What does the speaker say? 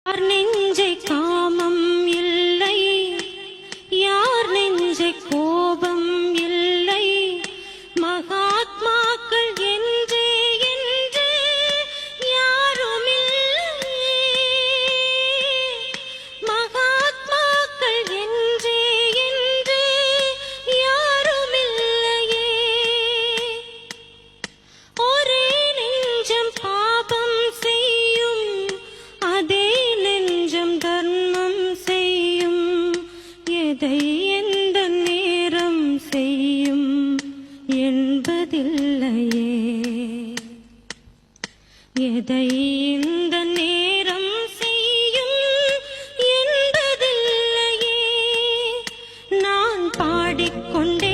யார் நெஞ்சை இதை எந்த நேரம் செய்யும் என்பதில்லையே. எதை இந்த நேரம் செய்யும் என்பதில்லையே. நான் பாடிக்கொண்டே